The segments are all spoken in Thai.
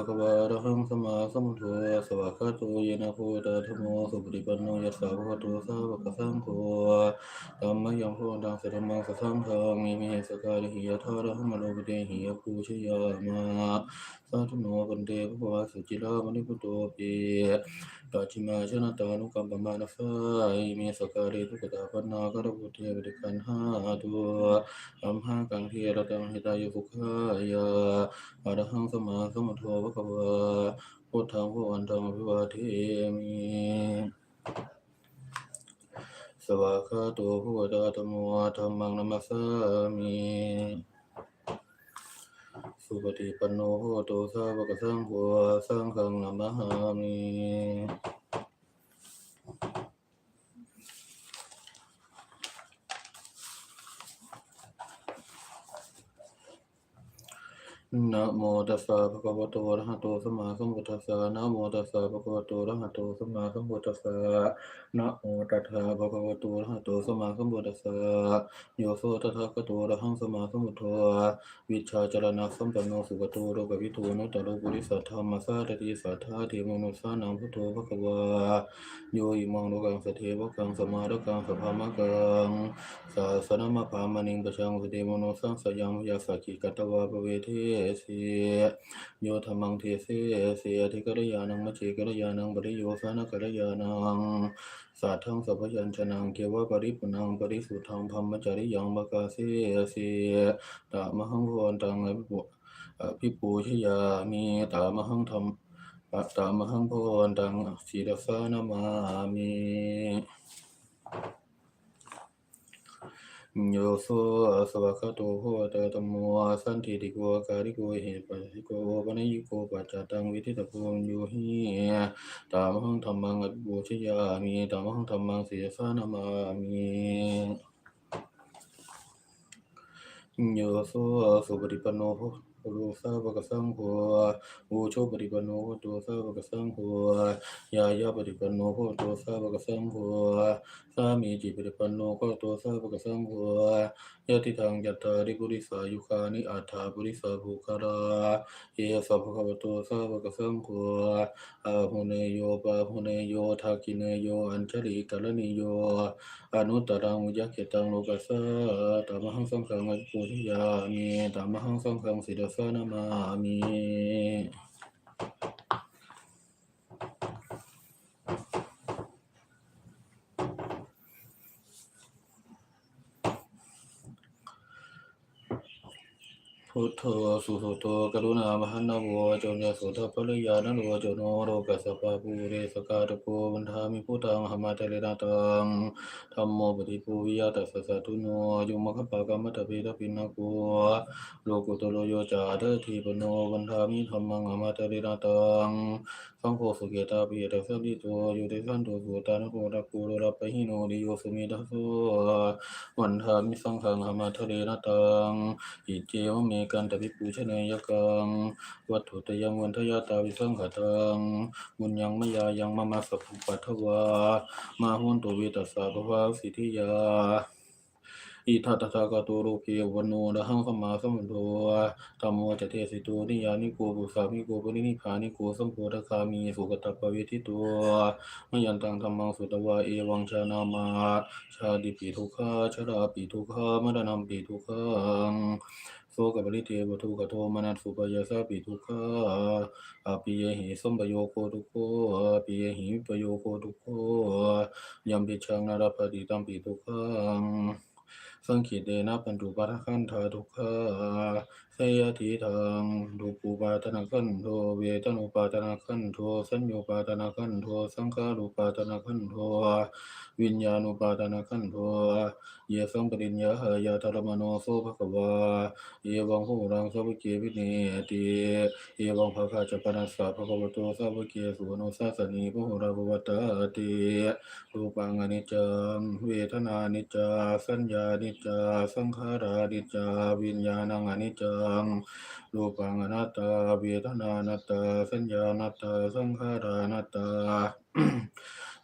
ะคะวะระหังสมาสมุทโธสวากาโตเยนะโคตะธัมโมสุปฏิปันโนยัสสาภะคะวะโตสาวกสังโฆธรรมยังพุทธังสัทธัมังสัทธังฆังมีมีสกาลิหิยะทาระหังมโนปเดหิยะภูชยามาสาธุโนปันเตภะวะสุจิลามณิพุตโตปิ ปัจฉิมาชนะตานุกัมปมานะสายมีสกาลิทุกตาปนากระพุทเทปฏิคันห้าตัวอัมหากังเทระตังหิตายสุขายาอะรหังสมาสมุทโธภควะพุทธังภะวันตังอภิวาเทมิสวากขาโตภะวตาธัมโมธัมมังนัมมัสามิ สุปฏิปันโนโหตุสาวกสังโฆสังฆังนัมหามิ นะโมตัสสะภะคะวะโตอะระหะโตสัมมาสัมพุทธัสสะนะโมตัสสะภะคะวะโตอะระหะโตสัมมาสัมพุทธัสสะนะโมตัสสะภะคะวะโตอะระหะโตสัมมาสัมพุทธัสสะโยโสตถาคโตอะระหังสัมมาสัมพุทโธวิชชาจรณะสัมปันโนสุขโตโลกวิทูนุตตโรปุริสัทธรรมสาตติสัทธาเทโมนุสานังพุทโธภะคะวะโยอิมังโลกังสเทวะกังสมาระกังสัพพามะกังสาสนมะพามานิงปะชังสติโมโนสังสยังยาสักิกัตวาปเวเทสียโยธรรมังเทเสเสอธิกรยานังมัจเจกรยานังปริโยสานกรยานังสัทธังสัพยัญชนะเกวะปริปุนังปริสุทธังพัมมจริยังมกาเสเสียตามหังโวนตังอภิปุอภิปูชยามีตามหังธรรมตามหังพนตังสีรสานามามิ โยโสสวากาโตโหตะตัมโมสันติติโกการิโกเหตุปัสิโกปะนยิโกปัจจตังวิทิตโพโยหิตามหังธรรมังอภิปูชยามีตามหังธรรมังสีสานามามีโยโสสุปฏิปันโน โหโลสาวกสังโฆโอโชปฏิปันโนโหตุสาวกสังโฆยายาปฏิปันโนโหตุสาวกสังโฆสามีจิปริปโนโนก็ตัวสาวกสังโฆ ยติทางยัตตาริปุริสายุคานิอัฏฐาปุริสาภูคาราเอสัพพะวะโตสาวกสังโฆอาหุเนโยปาหุเนโยทากิเนโยอัญชลิกาลนิโยอนุตตรังอุยักเขตังโลกัสสะตามหังสังฆังอจปุริยามิตามหังสังฆังสิรสานามามิ พุทโธสุสุโตกรุณามหันนโวจนยสุทธปริยานโรจโนโรกัสสปะปูเรสกาตโกวันทามิพุตังหมาเตเรนาตังธัมโมปฏิปูวิยาตัสสะสะตุโนยุมะขปะกรรมตะเปตะปินะโกโลกุตโลโยจาเดทีปโนวันทามิธัมมังหมาเตเรนาตังสังโฆสุเกตาปิยตัสสะดิโตโยเตสันโตสุตานโกตักโกโลรัปปะหิโนดิโยสุมิทัสโสวันทามิสังฆังหมาเทเรนาตังอิเจวเมกันตปิปูชเนยกังวัตถุตยังวันทยาตาวิสังขตังมุญยังมยายังมามาสัพพปัทวามาหุนตุวิตัสสะภวาสิทธิยาอิทัตถากตโรเกวันโนนะหังสมมาสมุทโธธัมโมจเทสิโตนิยานิโกปุสามิโกปรินิพานิโกสัมโพธคามีสุกตปเวทิตัวมยันตังธัมมังสุตวาเอวังชานามาชาดิปิทุกขาชราปิทุกขามรณัมปิทุกขัง โสกบริเทวทุกขโทมนัสสุปยาสาปิทุกขาอาปิเยหิสมปโยโคทุกโคอาปิเยหิปโยโคทุกโคยัมปิชังนารปฏิตัมปิทุกขังสังขิเดนะปันตุปะทะคันธาทุกขา ยทีทางรูปูปาตนาคันโทเวทนุปาตนาคันโทสัญญูปาตนาคันโทสังขารุปาตนาคันโทวิญญาณุปาตนาคันโทเยสังปริญญาหายาตระมโนโสภควาเอวังหูรังสัพเกวิเนติเอวังภะคะจปนัสสะภะควโตสัพเกสุวโนสัสนีพหุระภวตาติรูปังอนิจจเวทนานิจจสัญญานิจจสังขารานิจจวิญญาณังอนิจจงรูปังอนัตตาเวทนานัตตาสัญญานัตตาสังขารานัตตา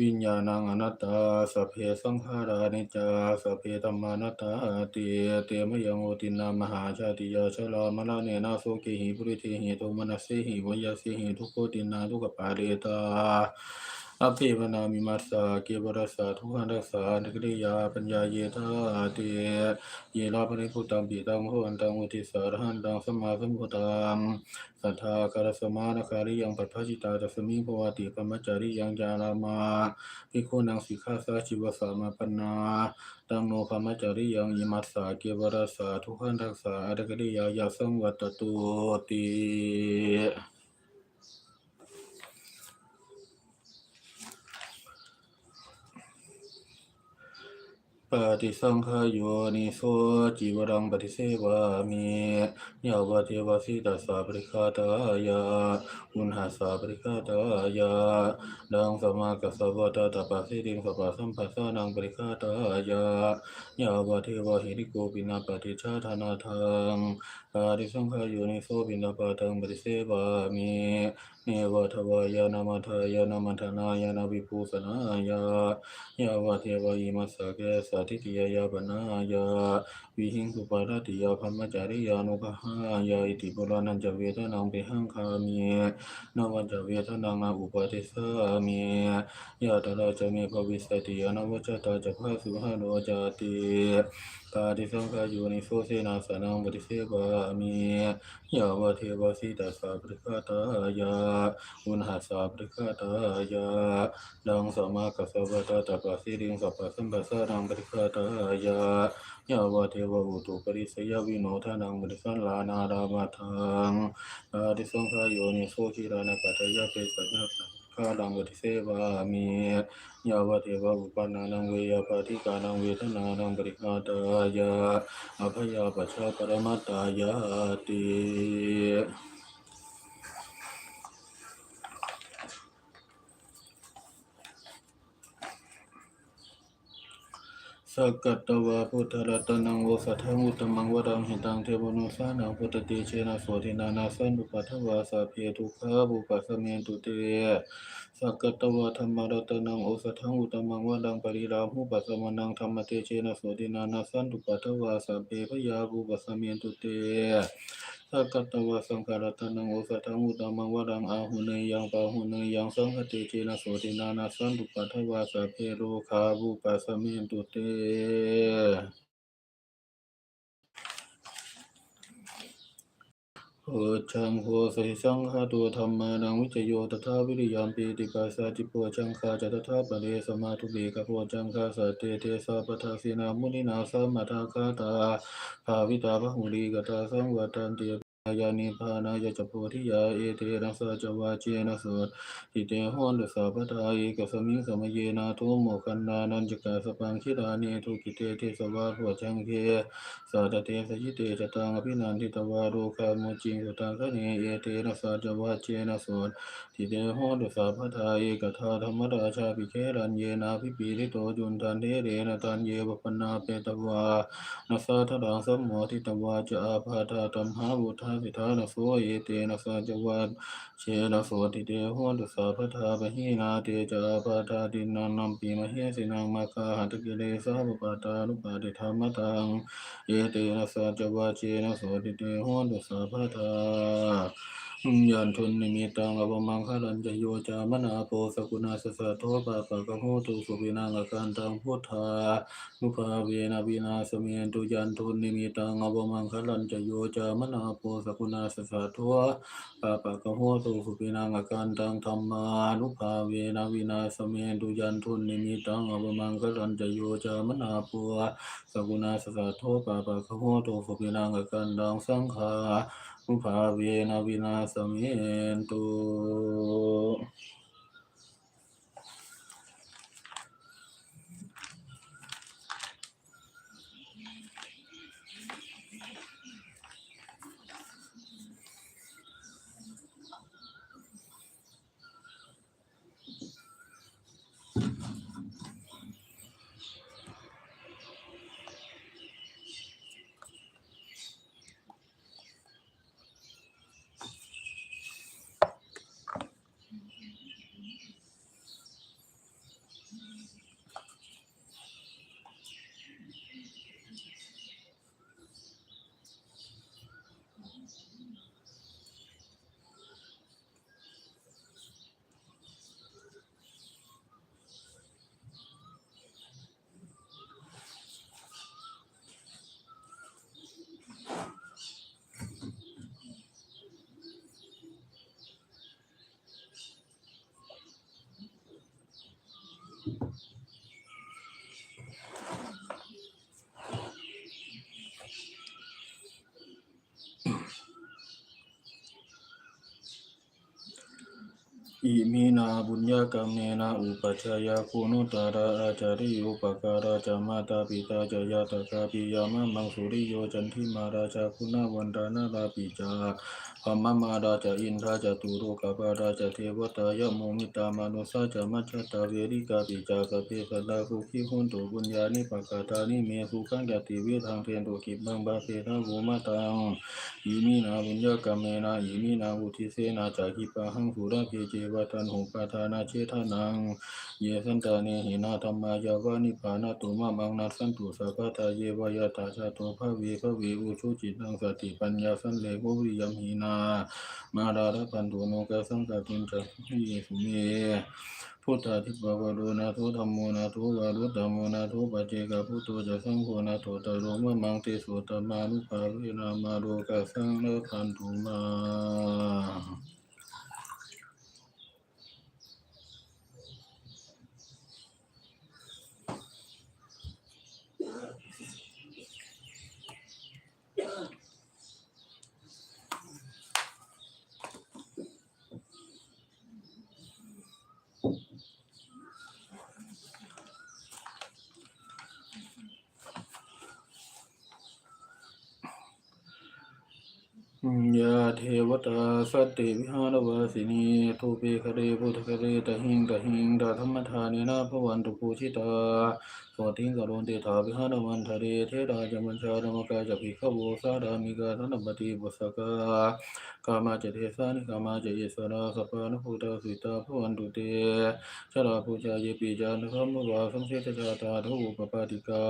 วิญญาณังอนัตตาสัพเพสังขารานิจาสัพเพธรรมานัตตาติเตมยังโอตินามหาชาติยาชรามรณเนนาโสเกหิปุริเทหิโทมนัสเสหิวยาสเสหิทุกโคตินาทุกปาเรตา อภิวนามิมัสสาเกวรสาทุหันรัสสานกริยาปัญญาเยธาเตเยลาภริพุตังปีตังโหนตังอุทิสารหันตังสมาสมุตังสัทธาการสมานาคาริยังปัปพจิตาจัสมิงภวติปมัจจาริยังจารามาภิกขุนังสิกขาสาชิวสามาปนาตังโนปมัจจาริยังอิมัสสาเกวรสาทุหันรัสสานกริยายาสังวัตตุติ ปฏิสังขายโยนิโสจิวรังปฏิเสวามิยาวเทวสิตัสสะปริคาตายาอุณหาสาปริคาตายาดังสมากัสสวะตาตาปัสสิติงสปะสัมปัสสะนังปริคาตายายาวเทวะหิริโกปินาปฏิชาธานาทังปฏิสังขายโยนิโสปินาปะทังปฏิเสวามิเนวะทวายานามัทายานามัทนายานาวิภูสนายายาวะเทวะอิมัสสะเกสะทิฏฐิยายาปนายาวิหิงสุปาราติยาพัมมจาริยานุภหายาอิติปุรานันจเวทนังเปหังคามีนวันจเวทนังนาอุปาทิสามียาตระจะเมภวิสติยานวัจตาจะภาสุหาโนจา ตาติสังขายโยนิโสเสนาสนังปฏิเสวามียาวเทวสิตัสสะปริคาตายาอุณหาสาปริคาตายาดังสมากัสสวะตาตะปัสสิริงสัพพะสัมปัสสะนังปริคาตายายาวเทวอุตุปริสยวิโนทานังบริสันลานารามาทังอาทิสังขายโยนิโสกิรานะปัตยะเปสัญญา กาดังกติเสวามียาวเทวอุปนานังเวยาปาทิกานังเวทนานังปริกาตายาอภยาปัชชาปรมัตตายาติ สกัตตวาพุทธรัตนังโวสัทธังอุตมังวรังหิตังเทวโนุสานังพุทธติเชนะโสตินานาสันตุปัทวาสาเพทุขาบุปัสเมนตุเตสกัตตวาธรรมรัตนังโอสัทธังอุตมังวรังปริราหุปัสมนังธรรมเตเชนะโสตินานาสันตุปัทวาสาเพพยาบุปัสสเมนตุเต สักตวะสังขารตนังโอสัทังอุตมังวรังอาหุเนยยังปาหุเนยยังสังฆติเจนะโสตินานาสันตุปัทวาสะเพโรคาบุปัสสมินตุเตโอชังโหสิสังฆาตัวธรรมานังวิจโยตถาวิริยามปีติปัสสะจิปวจังคาจตถาปะเรสมาธุเบกะโพจังคาสัตเตเทสะปทาสินามุนินาสัมมาทาคาตาภาวิตาภหุลีกตาสังวัตันติยานิพานายจโพธิยาเอเตนะสะจวาเจนะสดทิเตหอนุสัพพทาเอกสมิงสมเยนาทุโมคันนานันจกาสปังคิราเนทุกิเตเทสวาหัวจังเคสัตเตสยิเตจตังอภินันทิตวาโรคาโมจิงสุตังคเนเอเตนะสะจวาเจนะสดทิเตหอนุสัพพทาเอกทาธรรมราชาภิเครันเยนาภิปีริโตจุนทันเทเรนตันเยวปนาเปตวานัสสะทังสัมโมทิตวาจะอาภาธาตัมหาบุทธาสิทานะโสเอเตนะสะจวัตเชนะโสติเตหวนตุสาพทาปะหีนาเตจาปาธาตินันนัมปีมะเฮสินังมาคาหัตกิเลสาปปาตานุปาติธรรมตังเอเตนะสะจวัตเชนะโสติเตหวนตุสาพทา ยันทุนนิมิตังอวมังคลันจะโยจามนาโปสกุณาสสะโทปะปะกะโหตุสุวินังการตังพุทธานุภาเวนะวินาสเมนตุยันทุนนิมิตังอวมังคลันจะโยจามนาโปสกุณาสสะโทปะปะกะโหตุสุวินังการตังธรรมานุภาเวนะวินาสเมนตุยันทุนนิมิตังอวมังคลันจะโยจามนาโปสกุณาสสะโทปะปะกะโหตุสุวินังการตังสังฆา ภาเวนะวินาสเมนตุ อิมินาบุญญากรรมเนนาอุปัชายาคุณุตระอาจาริโยปการาจามาตาปิตาจายาตกาปิยามะมังสุริโยจันทิมาราชาคุณาวันดานาลาปิจา พมมาราจาอินทราจตุโรกาปาราจเทวตายะโมมิตามานุสาจามัจจตาเวริกาปิจากเปสดาคุขิหุนตุบุญญานิปกาตานิเมสุขังยติเวทังเทนตุกิบังบาเปทาโวมาตังอิมินาบุญญกรรมเมนะอิมินาอุทิเสนาจากิปะหังสุรเพเจวตันหุปาทานาเชทานังเยสันตาเนหินาธรรมายาวานิพานาตุมะมังนัสสันตุสัพพะทาเยวายาตาชาโตภะเวภเวอุชุจิตังสติปัญญาสันเลโกวิยมหินามาดาราพันตุโนกสังกะตินจะเยสุเมพุทธาทิปวารุนาทุธรรมโมนาทุวารุตตมโมนาทุปัจเจกพุทโธจะสังโฆนาทุตโรมะมังติสุตมานุภาเวนามาโรกะสังเลปันตุมา ยาเทวตาสัตติวิหารวาสินีทูเปคเรพุทธคเรตหิงตหิงตาธรรมทานีนาพวันตุปูชิตาสวัสดิงกโรนติถาวิหารวันทะเรเทราจมัญชาธรรมกายจะภิกขโวสาดามิกาธนบดีบุษกากามาจเทสานิกามาจเยสราสปานภูตาสุตาภวันตุเตชราภูจาเยปิจานธรรมวาสัมเสตชาตาทุปปาติกา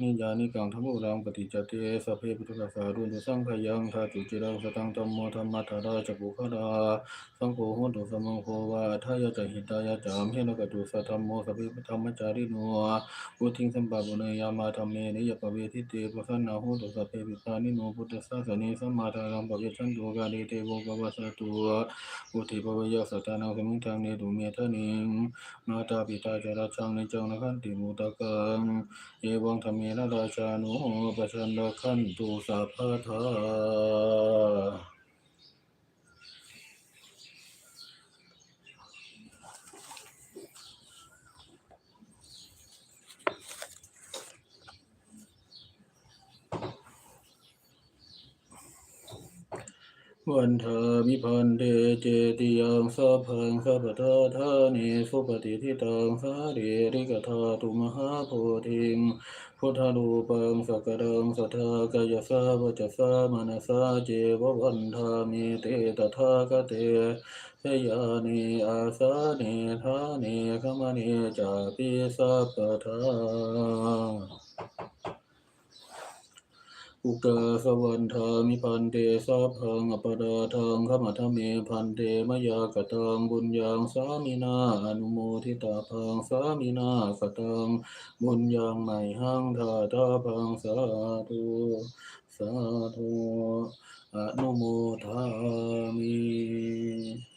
นิจานิกังธรรมุรังปฏิจเตสัพเพปุถุกสารุนสังขยังทาตุจิรังสตังธรรมโมธรรมะทาราจปุคาราสังโฆโหตุสมังโฆวาทายะจหิตายะจามเฮนะกตุสัทธัมโมสัพเพธรรมจาริโนอุทิงสัมปะปุเนยามาธรรมเมนิยปเวทิเตปะสันนาโหตุสัพเพปิตานิโนพุทธสสะสนิสัมมาทารังปะเวชันตุกาเดเตโวกวะสะตุอุทิปวิยสัตานาสมุทังเนตุเมทะนิงมาตาปิตาจราชังในจังนะขันติมุตะกังเอวังธรรมีนะราชานุปชันดขันตุสัพพะทา วันเธอมิพันเตเจติยังสัพพังสัพพทาธานิสุปฏิทิตังสาเรริกธาตุมหาโพธิงพุทธรูปังสักการังสัทธากายสาวจสามนสาเจววันธามิเตตถาคเตสยานิอาสาเนธาเนขมเนจาปิสัพพทา อุกาสวันทามิพันเตสัพพังอปราทังขมัทเมพันเตมยากตังบุญยังสามินาอนุโมทิตาพังสามินากตังบุญยังไม่หังทาตาพังสาธุสาธุอนุโมทามิ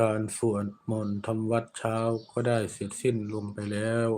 การสวดมนต์ทำวัดเช้าก็ได้เสร็จสิ้นลงไปแล้ว